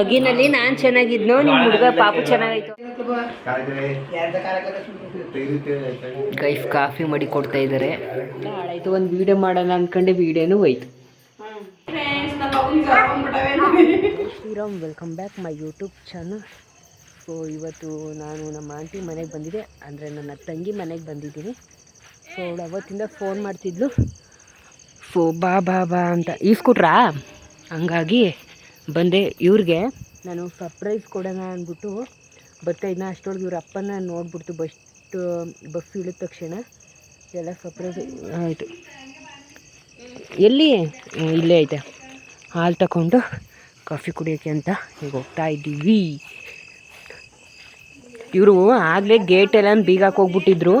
ಬಗ್ಗಿನಲ್ಲಿ ನಾನ್ ಚೆನ್ನಾಗಿದ್ನೋ ನಿಮ್ ಹುಡುಗ ಪಾಪು ಚೆನ್ನಾಗಾಯ್ತು. ಗೈಫ್ ಕಾಫಿ ಮಾಡಿ ಕೊಡ್ತಾ ಇದ್ದಾರೆ. ಹಾಳಾಯ್ತು ಒಂದು ವಿಡಿಯೋ ಮಾಡೋಣ ಅನ್ಕೊಂಡೆ ವಿಡಿಯೋನು ಹೋಯ್ತು. Sriram welcome back my YouTube channel so ಇವತ್ತು ನಾನು ನಮ್ಮ ಆಂಟಿ ಮನೆಗೆ ಬಂದಿದ್ದೆ. ಅಂದರೆ ನನ್ನ ತಂಗಿ ಮನೆಗೆ ಬಂದಿದ್ದೀನಿ. ಸೊ ಅವಳು ಅವತ್ತಿಂದ ಫೋನ್ ಮಾಡ್ತಿದ್ಲು. ಸೊ ಬಾ ಬಾ ಬಾ ಅಂತ. ಈಸ್ಕೊಟ್ರಾ ಹಂಗಾಗಿ ಬಂದೆ ಇವ್ರಿಗೆ. ನಾನು ಸರ್ಪ್ರೈಸ್ ಕೊಡೋಣ ಅಂದ್ಬಿಟ್ಟು ಬರ್ತಾ ಇದ್ನ. ಅಷ್ಟೊಳಗೆ ಇವ್ರ ಅಪ್ಪನ ನೋಡ್ಬಿಡ್ತು. ಬಸ್ ಬಸ್ ಇಳಿದ ತಕ್ಷಣ ಎಲ್ಲ ಸರ್ಪ್ರೈಸ್ ಆಯಿತು. ಎಲ್ಲಿ? ಇಲ್ಲೇ ಐತೆ. ಹಾಲು ತಗೊಂಡು ಕಾಫಿ ಕುಡಿಯೋಕ್ಕೆ ಅಂತ ಈಗ ಹೋಗ್ತಾ ಇದ್ದೀವಿ. ಇವರು ಆಗಲೇ ಗೇಟೆಲ್ಲ ಬೀಗ ಹೋಗ್ಬಿಟ್ಟಿದ್ರು.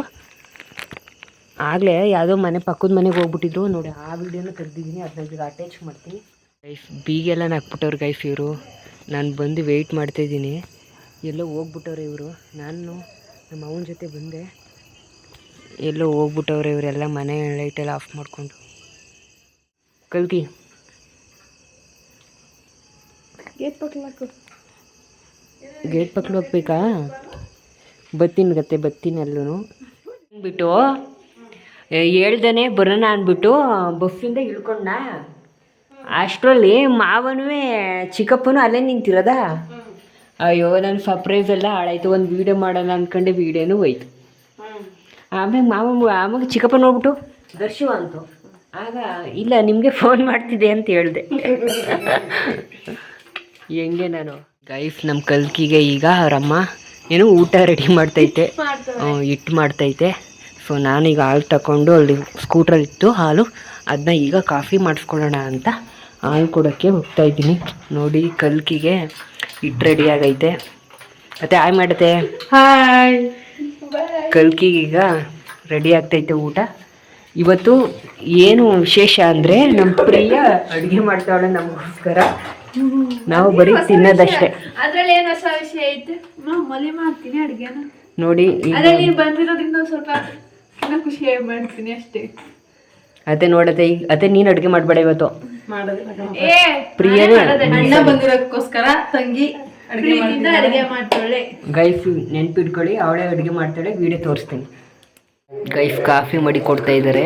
ಆಗಲೇ ಯಾವುದೋ ಮನೆ ಪಕ್ಕದ ಮನೆಗೆ ಹೋಗ್ಬಿಟ್ಟಿದ್ರು. ನೋಡಿ, ಆ ವಿಡಿಯೋನ ಕರೆದಿದ್ದೀನಿ ಅದನ್ನ ಅಟ್ಯಾಚ್ ಮಾಡ್ತೀನಿ. ಗೈಫ್ ಬೀಗೆಲ್ಲ ನಾಕ್ಬಿಟ್ಟವ್ರು ಗೈಫ್ ಇವರು. ನಾನು ಬಂದು ವೆಯ್ಟ್ ಮಾಡ್ತಾಯಿದ್ದೀನಿ ಎಲ್ಲೋ ಹೋಗ್ಬಿಟ್ಟವ್ರೆ ಇವರು. ನಾನು ನಮ್ಮ ಅವನ ಜೊತೆ ಬಂದೆ. ಎಲ್ಲೋ ಹೋಗ್ಬಿಟ್ಟವ್ರೆ ಇವರೆಲ್ಲ ಮನೆ ಲೈಟೆಲ್ಲ ಆಫ್ ಮಾಡಿಕೊಂಡು. ಕಲ್ಕಿ. ಗೇಟ್ ಪಕ್ಕ ಗೇಟ್ ಪಕ್ಕ ಹೋಗ್ಬೇಕಾ? ಬತ್ತೀನಿ ಗತ್ತೆ ಬತ್ತೀನಿ ಅಲ್ಲೂ ಬಿಟ್ಟು ಹೇಳ್ದೇ ಬರೋಣ ಅಂದ್ಬಿಟ್ಟು ಬಸ್ಸಿಂದ ಇಳ್ಕೊಂಡ. ಅಷ್ಟರಲ್ಲಿ ಮಾವನೂ ಚಿಕ್ಕಪ್ಪನೂ ಅಲ್ಲೇ ನಿಂತಿರೋದ? ಅಯ್ಯೋ ನನ್ನ ಸರ್ಪ್ರೈಸ್ ಎಲ್ಲ ಹಾಳಾಯ್ತು. ಒಂದು ವೀಡಿಯೋ ಮಾಡೋಣ ಅಂದ್ಕೊಂಡೆ ವೀಡಿಯೋನೂ ಹೋಯ್ತು. ಆಮೇಲೆ ಮಾವ ಆಮೇಲೆ ಚಿಕ್ಕಪ್ಪ ನೋಡ್ಬಿಟ್ಟು ದರ್ಶು ಅಂತು. ಆಗ ಇಲ್ಲ ನಿಮಗೆ ಫೋನ್ ಮಾಡ್ತಿದ್ದೆ ಅಂತ ಹೇಳಿದೆ. ಹೆಂಗೆ ನಾನು? ಗೈಫ್ ನಮ್ಮ ಕಲ್ಕಿಗೆ ಈಗ ಅವರಮ್ಮ ಏನು ಊಟ ರೆಡಿ ಮಾಡ್ತೈತೆ. ಇಟ್ಟು ಹಿಟ್ಟು ಮಾಡ್ತೈತೆ. ಸೊ ನಾನೀಗ ಹಾಲು ತಗೊಂಡು ಅಲ್ಲಿ ಸ್ಕೂಟ್ರಲ್ಲಿ ಇತ್ತು ಹಾಲು ಅದನ್ನ ಈಗ ಕಾಫಿ ಮಾಡಿಸ್ಕೊಳ್ಳೋಣ ಅಂತ ಹಾಲು ಕೊಡೋಕ್ಕೆ ಹೋಗ್ತಾ ಇದ್ದೀನಿ. ನೋಡಿ ಕಲ್ಕಿಗೆ ಹಿಟ್ಟು ರೆಡಿ ಆಗೈತೆ. ಮತ್ತೆ ಹಾಯ್ ಮಾಡತ್ತೆ. ಹಾಯ್. ಕಲ್ಕಿಗೀಗ ರೆಡಿ ಆಗ್ತೈತೆ ಊಟ. ಇವತ್ತು ಏನು ವಿಶೇಷ ಅಂದರೆ ನಮ್ಮ ಪ್ರಿಯ ಅಡುಗೆ ಮಾಡ್ತಾವಳೆ ನಮಗೋಸ್ಕರ. ನಾವು ಬರೀ ತಿನ್ನೋದಷ್ಟೇ. ಅದ್ರಲ್ಲಿ ಏನ್ ಹೊಸ ವಿಷಯ ಐತೆ? ಮಾಡ್ತೀನಿ ಅಡುಗೆನ. ನೋಡಿ ಬಂದಿರೋದ್ರಿಂದ ಸ್ವಲ್ಪ ಖುಷಿಯಾಗಿ ಮಾಡ್ತೀನಿ ಅಷ್ಟೇ. ಅದೇ ನೋಡತ್ತೆ ಈಗ ಅತ್ತೆ ನೀನ್ ಅಡುಗೆ ಮಾಡಬೇಡ ಇವತ್ತು. ಏ ಪ್ರಿಯನೇ. ಅಣ್ಣ ಬಂದಿರೋದಕ್ಕೋಸ್ಕರ ತಂಗಿ ಅಡುಗೆ ಮಾಡ್ತಾಳೆ. ಗೈಫ್ ನೆನ್ಪಿಟ್ಕೊಳ್ಳಿ ಅವಳೇ ಅಡುಗೆ ಮಾಡ್ತಾಳೆ ವಿಡಿಯೋ ತೋರಿಸ್ತೀನಿ. ಗೈಫ್ ಕಾಫಿ ಮಾಡಿ ಕೊಡ್ತಾ ಇದ್ದಾರೆ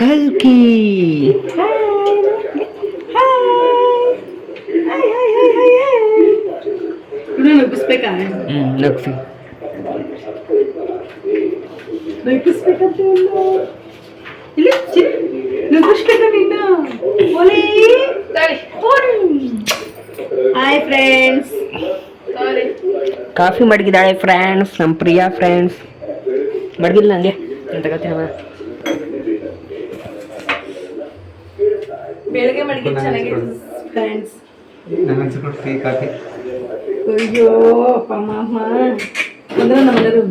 ಕಲ್ಕಿ. ನಗಿಸ್ಬೇಕಾ ಹ್ಞೂ ನಗ್ಸಿ ಇಲ್ಲ ನುಗ್ಗಿಸ್ಬೇಕ ಓಲಿ ಹಾಯ್ ಫ್ರೆಂಡ್ಸ್ ಕಾಫಿ ಮಡಗಿದ್ದಾಳೆ ಫ್ರೆಂಡ್ಸ್ ನಮ್ಮ ಪ್ರಿಯಾ ಫ್ರೆಂಡ್ಸ್ ಮಡಗಿಲ್ಲ ನನಗೆ ತಗೋತೀನಿ ಬೆಳಗ್ಗೆ ಮಡಗಿ ಚೆನ್ನಾಗಿದೆ. ಫ್ರೆಂಡ್ಸ್ ನನಗೆ ಟೀ ಕಾಫಿ ಅಯ್ಯೋ ಅಪ್ಪ ಮಾಮ. ಅಂದ್ರೆ ನಮ್ಮೆಲ್ಲರೂ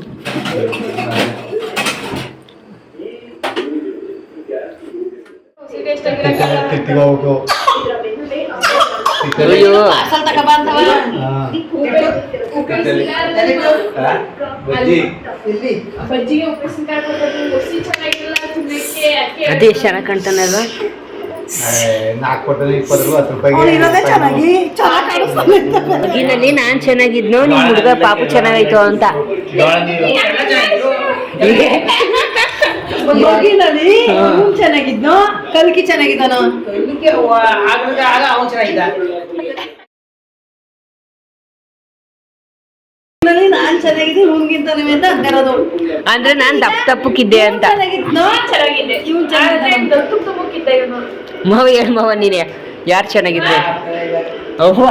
ತಿನ್ನಕ್ಕೆ ಅಕ್ಕೆ ಅದೇ ಎಷ್ಟು ಚೆನ್ನಾಗಿ ಕಾಣ್ತಾನಲ್ವ ನಾಲ್ಕು ಕೊಟ್ಟರೆ ಇಪ್ಪತ್ತು ರೂಪಾಯಿ ಹತ್ತು ರೂಪಾಯಿಗೆ ಇರೋದೇ ಚೆನ್ನಾಗಿ ಚೆನ್ನಾಗಿ ಕಾಣಿಸ್ತಾನೆ ಬಗ್ಗಿನಲ್ಲಿ ನಾನು ಚೆನ್ನಾಗಿದ್ನೋ ನಿಮ್ಮ ಹುಡುಗ ಪಾಪು ಚೆನ್ನಾಗಾಯ್ತು ಅಂತ ಮಗಿನಲ್ಲಿ ಅವ್ನು ಚೆನ್ನಾಗಿದ್ನೋ ಕಲ್ಕಿ ಚೆನ್ನಾಗಿದ್ದಾನೋ? ನಲ್ಲಿ ನಾನ್ ಚೆನ್ನಾಗಿದ್ದೆ ನೀವೆಂತ ಅಂದಿರೋದು ಅಂದ್ರೆ ನಾನು ದಪ್ಪ ತಪ್ಪಕ್ಕಿದ್ದೆ ಅಂತ. ಚೆನ್ನಾಗಿದ್ದೆ? ಚೆನ್ನಾಗಿದೆ ಚೆನ್ನಾಗಿದ್ದೆ. ಚೆನ್ನಾಗಿದ್ದಾನೋ? ಇವನು. ಮಾವ ಹೇಳು ಮಾವ ನೀನೆ? ಯಾರು ಚೆನ್ನಾಗಿದ್ರು? ಅವ್ವ.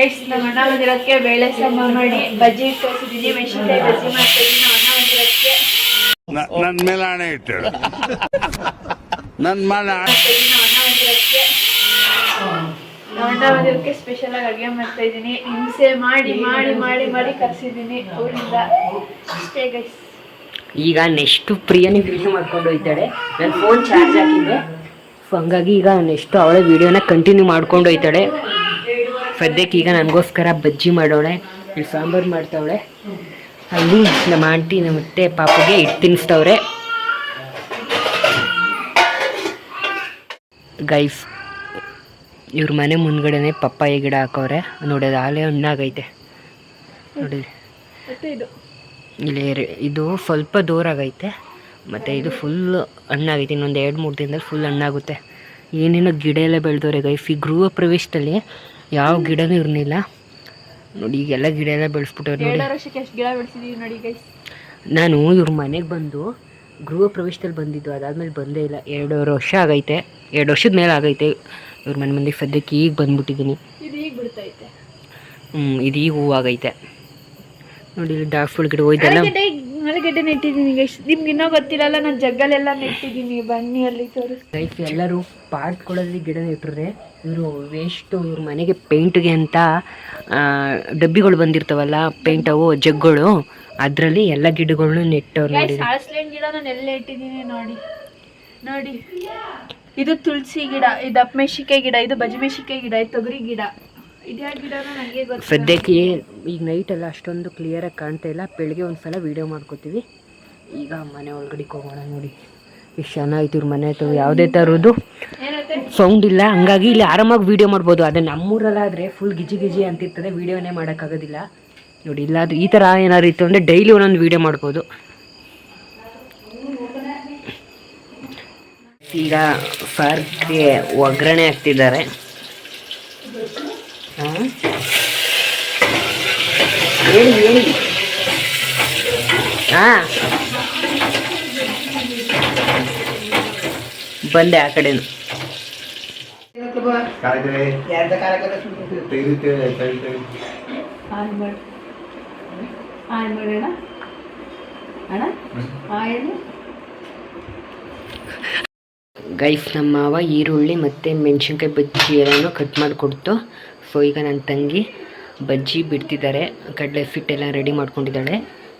ಗೈಸ್ ನಮ್ಮ ಅಣ್ಣ ಬಂದಿರೋದಕ್ಕೆ ಬೇಳೆ ಸಾಂಬಾರ್ ಮಾಡಿ ಬಜ್ಜಿ ತೋರಿಸಿದೀನಿ ಮೆಣಸಿನ್ಕಾಯಿ ಬಜ್ಜಿ ಮಾಡ್ತಾ ಇದ್ದೀನಿ ನಮ್ಮ ಅಣ್ಣ ಬಂದಿರೋದಕ್ಕೆ ನನ್ನ ಮೇಲೆ ಹಣೆ ಇಟ್ಟಳು ನನ್ನ ಮೇಲೆ ನಮ್ಮ ಅಣ್ಣ ಬಂದಿರೋದಕ್ಕೆ. ಸ್ಪೆಷಲ್ ಆಗಿ ಅಡುಗೆ ಮಾಡ್ತಾ ಇದ್ದೀನಿ ಹಿಂಸೆ ಮಾಡಿ ಮಾಡಿ ಮಾಡಿ ಮಾಡಿ ಕರ್ಸಿದ್ದೀನಿ ಊರಿಂದ. ಅಷ್ಟೇ ಗೈಸ್ ಈಗ ನೆಕ್ಸ್ಟ್ ಪ್ರಿಯಾನಿ ವಿಡಿಯೋ ಮಾಡ್ಕೊಂಡು ಹೋಯ್ತಾಳೆ. ನನ್ನ ಫೋನ್ ಚಾರ್ಜ್ ಹಾಕಿದ್ದೆ. ಸೊ ಹಂಗಾಗಿ ಈಗ ನೆಕ್ಸ್ಟ್ ಅವಳೇ ವಿಡಿಯೋನ ಕಂಟಿನ್ಯೂ ಮಾಡ್ಕೊಂಡು ಹೋಯ್ತಾಳೆ. ಸದ್ಯಕ್ಕೆ ಈಗ ನನಗೋಸ್ಕರ ಬಜ್ಜಿ ಮಾಡೋಳೆ ಸಾಂಬಾರು ಮಾಡ್ತಾವಳೆ. ಅಲ್ಲಿ ನಮ್ಮ ಆಂಟಿ ನಮ್ಮ ಅತ್ತೆ, ಪಾಪಗೆ ಹಿಟ್ಟು ತಿನ್ನಿಸ್ತವ್ರೆ. ಗೈಸ್ ಇವ್ರ ಮನೆ ಮುಂದ್ಗಡೆನೆ ಪಪ್ಪಾಯಿ ಗಿಡ ಹಾಕವ್ರೆ. ನೋಡೋದು ಆಲೆ ಹಣ್ಣಾಗೈತೆ. ನೋಡಿ ಇಲ್ಲಿ ದೂರ ಇದು ಸ್ವಲ್ಪ ದೂರಾಗೈತೆ ಮತ್ತು ಇದು ಫುಲ್ ಹಣ್ಣಾಗೈತೆ. ಇನ್ನೊಂದು ಎರಡು ಮೂರು ದಿನದಲ್ಲಿ ಫುಲ್ ಹಣ್ಣಾಗುತ್ತೆ. ಏನೇನೋ ಗಿಡ ಎಲ್ಲ ಬೆಳೆದವ್ರೆ ಗೈಸ್ ಈ ಗೃಹ ಪ್ರವೇಶದಲ್ಲಿ ಯಾವ ಗಿಡನೂ ಇರಲಿಲ್ಲ. ನೋಡಿ ಈಗೆಲ್ಲ ಗಿಡ ಎಲ್ಲ ಬೆಳೆಸ್ಬಿಟ್ಟವ್ರು ನೋಡಿ. ಎಷ್ಟು ಗಿಡ ಬೆಳೆಸಿದೀವಿ ನೋಡಿ ಗೈಸ್ ನಾನು ಇವ್ರ ಮನೆಗೆ ಬಂದು ಗೃಹ ಪ್ರವೇಶದಲ್ಲಿ ಬಂದಿದ್ದು ಅದಾದ್ಮೇಲೆ ಬಂದೇ ಇಲ್ಲ. ಎರಡೂವರೆ ವರ್ಷ ಆಗೈತೆ. ಎರಡು ವರ್ಷದ ಮೇಲೆ ಆಗೈತೆ. ಇವ್ರ ಮನೆ ಮಂದಿಗೆ ಸದ್ಯಕ್ಕೆ ಈಗ ಬಂದ್ಬಿಟ್ಟಿದ್ದೀನಿ. ಇದು ಈಗ ಬಿಡ್ತೈತೆ. ಹ್ಞೂ ಇದು ಈಗ ಹೂವಾಗೈತೆ. ನೋಡಿ ಇಲ್ಲಿ ದಾಫುಲ್ ಗಿಡ ಹೋಯ್ದಲ್ಲ ಆಲೂಗಡ್ಡೆ ನೆಟ್ಟಿದ್ದೀನಿ ಗೈಸ್ ನಿಮ್ಗೆ ಇನ್ನೂ ಗೊತ್ತಿರಲ್ಲ ನಾನು ಜಗ್ಗಲೆಲ್ಲ ನೆಟ್ಟಿದ್ದೀನಿ. ಬನ್ನಿ ಅಲ್ಲಿ ತೋರಿಸ್. ಲೈಫ್ ಎಲ್ಲರೂ ಪಾರ್ಕ್ಗಳಲ್ಲಿ ಗಿಡ ನೆಟ್ಟರೆ ಇವರು ವೇಸ್ಟು ಇವ್ರ ಮನೆಗೆ ಪೇಂಟ್ಗೆ ಅಂತ ಡಬ್ಬಿಗಳು ಬಂದಿರ್ತಾವಲ್ಲ ಪೇಂಟ್ ಅವು ಜಗ್ಗಳು ಅದರಲ್ಲಿ ಎಲ್ಲ ಗಿಡಗಳನ್ನೂ ನೆಟ್ಟವ್ರು ನೋಡಿ ಗೈಸ್ ಗಿಡ ನಾನು ಎಲ್ಲ ಇಟ್ಟಿದ್ದೀನಿ ನೋಡಿ. ನೋಡಿ. ಇದು ತುಳಸಿ ಗಿಡ ಇದು ಅಪ್ಮೆಶಿಕೆ ಗಿಡ ಇದು ಬಜಮೆಶಿಕೆ ಗಿಡ ಇದು ತೊಗರಿ ಗಿಡ. ಸದ್ಯಕ್ಕೆ ಈಗ ನೈಟ್ ಎಲ್ಲ ಅಷ್ಟೊಂದು ಕ್ಲಿಯರಾಗಿ ಕಾಣ್ತಾ ಇಲ್ಲ. ಬೆಳಗ್ಗೆ ಒಂದು ಸಲ ವೀಡಿಯೋ ಮಾಡ್ಕೋತೀವಿ. ಈಗ ಮನೆ ಒಳಗಡೆ ಹೋಗೋಣ ನೋಡಿ. ಎಷ್ಟು ಚೆನ್ನಾಗಿತ್ತು ಇವ್ರ ಮನೆ ಹತ್ರ? ಯಾವುದೇ ಥರದ್ದು ಸೌಂಡ್ ಇಲ್ಲ. ಹಂಗಾಗಿ ಇಲ್ಲಿ ಆರಾಮಾಗಿ ವೀಡಿಯೋ ಮಾಡ್ಬೋದು. ಅದೇ ನಮ್ಮೂರಲ್ಲಾದರೆ ಫುಲ್ ಗಿಜಿ ಗಿಜಿ ಅಂತಿರ್ತದೆ. ವೀಡಿಯೋನೇ ಮಾಡೋಕ್ಕಾಗೋದಿಲ್ಲ. ನೋಡಿ ಇಲ್ಲಾದ್ರೆ ಈ ಥರ ಏನಾದ್ರು ಇತ್ತು ಅಂದರೆ ಡೈಲಿ ಒಂದೊಂದು ವೀಡಿಯೋ ಮಾಡ್ಬೋದು. ಈಗ ಸರ್ಗೆ ಒಗ್ಗರಣೆ ಹಾಕ್ತಿದ್ದಾರೆ. ಹಾಂ. ಏನು ಹೇಳಿ ಹಾಂ ಬಂದೆ ಆ ಕಡೆನು ಗೈಫ್ ತೆಗೆದು ತೆಗೆದು ಆನ್ ಮಾಡಿ. ಆನ್ ಮಾಡೋಣ ಅಣ್ಣ ಆಯ್ತು ಗೈಸ್ ನಮ್ಮ ಮಾವ ಈರುಳ್ಳಿ ಮತ್ತೆ ಮೆಣಸಿನ್ಕಾಯಿ ಬಜ್ಜಿ ಎಲ್ಲನೂ ಕಟ್ ಮಾಡಿಕೊಡ್ತು. ಸೊ ಈಗ ನನ್ನ ತಂಗಿ ಬಜ್ಜಿ ಬಿಡ್ತಿದ್ದಾರೆ ಕಡಲೆ ಫಿಟ್ಟೆಲ್ಲ ರೆಡಿ ಮಾಡ್ಕೊಂಡಿದ್ದಾಳೆ.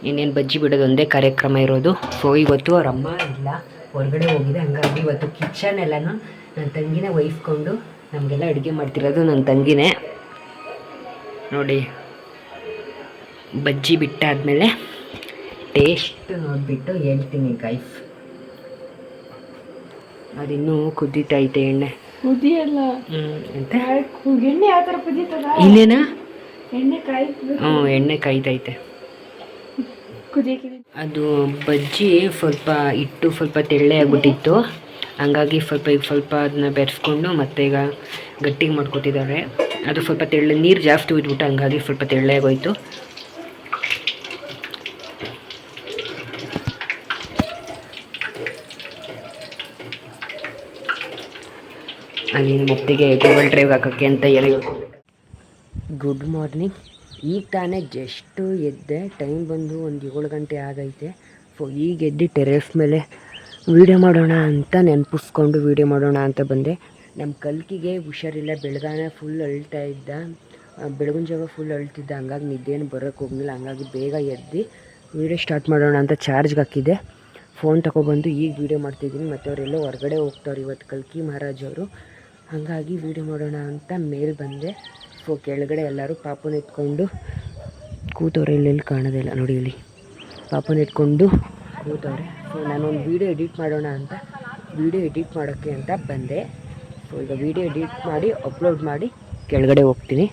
ಇನ್ನೇನು ಬಜ್ಜಿ ಬಿಡೋದು ಒಂದೇ ಕಾರ್ಯಕ್ರಮ ಇರೋದು. ಸೊ ಇವತ್ತು ಅವ್ರ ಅಮ್ಮ ಇಲ್ಲ. ಹೊರಗಡೆ ಹೋಗಿದೆ. ಹಂಗಾಗಿ ಇವತ್ತು ಕಿಚನ್ ಎಲ್ಲನೂ ನನ್ನ ತಂಗಿನೇ ವಹಿಸ್ಕೊಂಡು ನಮಗೆಲ್ಲ ಅಡುಗೆ ಮಾಡ್ತಿರೋದು ನನ್ನ ತಂಗಿನೇ. ನೋಡಿ, ಬಜ್ಜಿ ಬಿಟ್ಟಾದಮೇಲೆ ಟೇಸ್ಟ್ ನೋಡಿಬಿಟ್ಟು ಹೇಳ್ತೀನಿ ಗೈಫ್ ಅದಿನ್ನೂ ಕುದೀತೈತೆ ಎಣ್ಣೆ. ಕುದಿಯಲ್ಲ ಎಣ್ಣೆ ಯಾವ ಥರ ಕುದೀತದ? ಇನ್ನೇನ ಎಣ್ಣೆ ಕಾಯಿ ಹ್ಞೂ ಎಣ್ಣೆ ಕಾಯ್ತೈತೆ. ಅದು ಬಜ್ಜಿ ಸ್ವಲ್ಪ ಇಟ್ಟು ಸ್ವಲ್ಪ ತೆಳ್ಳೆ ಆಗ್ಬಿಟ್ಟಿತ್ತು. ಹಂಗಾಗಿ ಸ್ವಲ್ಪ ಈಗ ಸ್ವಲ್ಪ ಅದನ್ನ ಬೆರೆಸ್ಕೊಂಡು ಮತ್ತೆ ಈಗ ಗಟ್ಟಿಗೆ ಮಾಡ್ಕೊತಿದ್ದಾರೆ. ಅದು ಸ್ವಲ್ಪ ತೆಳ್ಳೆ ನೀರು ಜಾಸ್ತಿ ಉಯ್ದ್ಬಿಟ್ಟು ಹಂಗಾಗಿ ಸ್ವಲ್ಪ ತೆಳ್ಳೆ ಆಗೋಯ್ತು. ಅಲ್ಲಿ ಮತ್ತಿಗೆ ಗೂಗಲ್ ಡ್ರೈವ್ ಹಾಕೋಕ್ಕೆ ಅಂತ ಹೇಳಿ ಗುಡ್ ಮಾರ್ನಿಂಗ್ ಈಗ ತಾನೇ ಜಸ್ಟು ಎದ್ದೆ ಟೈಮ್ ಬಂದು ಒಂದು ಏಳು ಗಂಟೆ ಆಗೈತೆ. ಸೊ ಈಗ ಎದ್ದು ಟೆರೆಸ್ ಮೇಲೆ ವೀಡಿಯೋ ಮಾಡೋಣ ಅಂತ ನೆನಪಿಸ್ಕೊಂಡು ವೀಡಿಯೋ ಮಾಡೋಣ ಅಂತ ಬಂದೆ. ನಮ್ಮ ಕಲ್ಕಿಗೆ ಹುಷಾರಿಲ್ಲ ಬೆಳಗಾನ ಫುಲ್ ಅಳ್ತಾ ಇದ್ದ. ಬೆಳಗಿನ ಜಾಗ ಫುಲ್ ಅಳ್ತಿದ್ದ. ಹಂಗಾಗಿ ನಿದ್ದೇನು ಬರೋಕ್ಕೆ ಹೋಗಲಿಲ್ಲ. ಹಂಗಾಗಿ ಬೇಗ ಎದ್ದು ವೀಡಿಯೋ ಸ್ಟಾರ್ಟ್ ಮಾಡೋಣ ಅಂತ ಚಾರ್ಜ್ಗೆ ಹಾಕಿದ್ದೆ. ಫೋನ್ ತಗೊಬಂದು ಈಗ ವೀಡಿಯೋ ಮಾಡ್ತಿದ್ದೀನಿ. ಮತ್ತು ಅವರೆಲ್ಲ ಹೊರಗಡೆ ಹೋಗ್ತಾರೆ ಇವತ್ತು ಕಲ್ಕಿ ಮಹಾರಾಜ್ ಅವರು. ಹಾಗಾಗಿ ವೀಡಿಯೋ ಮಾಡೋಣ ಅಂತ ಮೇಲ್ ಬಂದೆ. ಸೊ ಕೆಳಗಡೆ ಎಲ್ಲರೂ ಪಾಪುನ ಎತ್ಕೊಂಡು ಕೂತವ್ರೆ ಎಲ್ಲೆಲ್ಲಿ ಕಾಣೋದಿಲ್ಲ ನೋಡಿ ಇಲ್ಲಿ ಪಾಪನ ಎತ್ಕೊಂಡು ಕೂತವ್ರೆ. ಸೊ ನಾನೊಂದು ವೀಡಿಯೋ ಎಡಿಟ್ ಮಾಡೋಣ ಅಂತ ವೀಡಿಯೋ ಎಡಿಟ್ ಮಾಡೋಕ್ಕೆ ಅಂತ ಬಂದೆ. ಸೊ ಈಗ ವೀಡಿಯೋ ಎಡಿಟ್ ಮಾಡಿ ಅಪ್ಲೋಡ್ ಮಾಡಿ ಕೆಳಗಡೆ ಹೋಗ್ತೀನಿ.